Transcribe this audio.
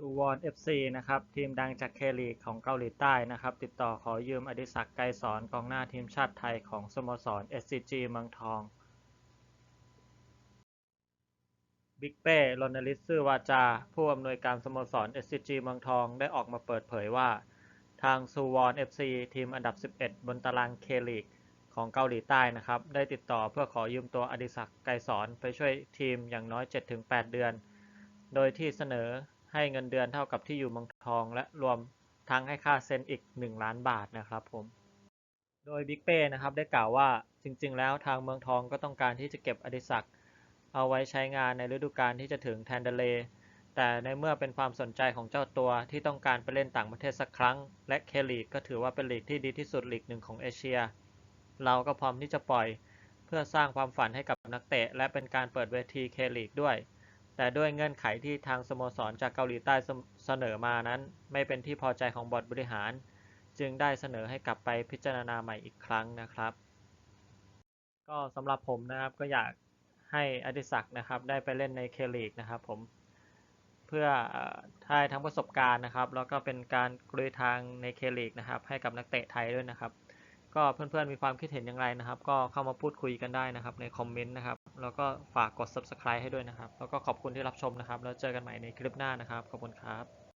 ซูวอน FC นะครับ ทีมดังจากเคลีกของเกาหลีใต้นะครับ ติดต่อขอยืมอดิศักดิ์ไกรสอนกองหน้าทีมชาติไทยของสโมสร SCG เมืองทอง บิ๊กเป้รณฤทธิ์ซื่อวาจา ผู้อำนวยการสโมสร SCG เมืองทองได้ออกมาเปิดเผยว่า ทางซูวอน FC ทีมอันดับ 11 บนตารางเคลีกของเกาหลีใต้นะครับ ได้ติดต่อเพื่อขอยืมตัวอดิศักดิ์ไกรสอนไปช่วยทีมอย่างน้อย 7-8 เดือน โดยที่เสนอ ให้เงินเดือนเท่ากับที่อยู่เมืองทอง และรวมทั้งให้ค่าเซ็นอีก 1 ล้านบาทนะครับผม โดยบิ๊กเป้นะครับได้กล่าวว่าจริง ๆ แล้วทางเมืองทองก็ต้องการที่จะเก็บอดิศักดิ์เอาไว้ใช้งานในฤดูกาลที่จะถึงแทนเดเล แต่ในเมื่อเป็นความสนใจของเจ้าตัวที่ต้องการไปเล่นต่างประเทศสักครั้ง และเคลีกก็ถือว่าเป็นลีกที่ดีที่สุดลีกหนึ่งของเอเชีย เราก็พร้อมที่จะปล่อย เพื่อสร้างความฝันให้กับนักเตะ และเป็นการเปิดเวทีเคลีกด้วย แต่ด้วยเงื่อนไขที่ทางสโมสรจากเกาหลีใต้เสนอมานั้น ไม่เป็นที่พอใจของบอร์ดบริหาร จึงได้เสนอให้กลับไปพิจารณาใหม่อีกครั้งนะครับ ก็สำหรับผมนะครับก็อยากให้อดิศักดิ์นะครับได้ไปเล่นในเคลีกนะครับผมเพื่อเอ่อได้ทั้งประสบการณ์นะครับ แล้วก็เป็นการกลุยทางในเคลีกนะครับ ให้กับนักเตะไทยด้วยนะครับ ก็เพื่อนๆมีความคิดเห็นอย่างไรนะครับ ก็เข้ามาพูดคุยกันได้นะครับในคอมเมนต์นะครับ แล้วก็ฝากกด subscribe ให้ด้วยนะครับ แล้วก็ขอบคุณที่รับชมนะครับ แล้วเจอกันใหม่ในคลิปหน้านะครับ ขอบคุณครับ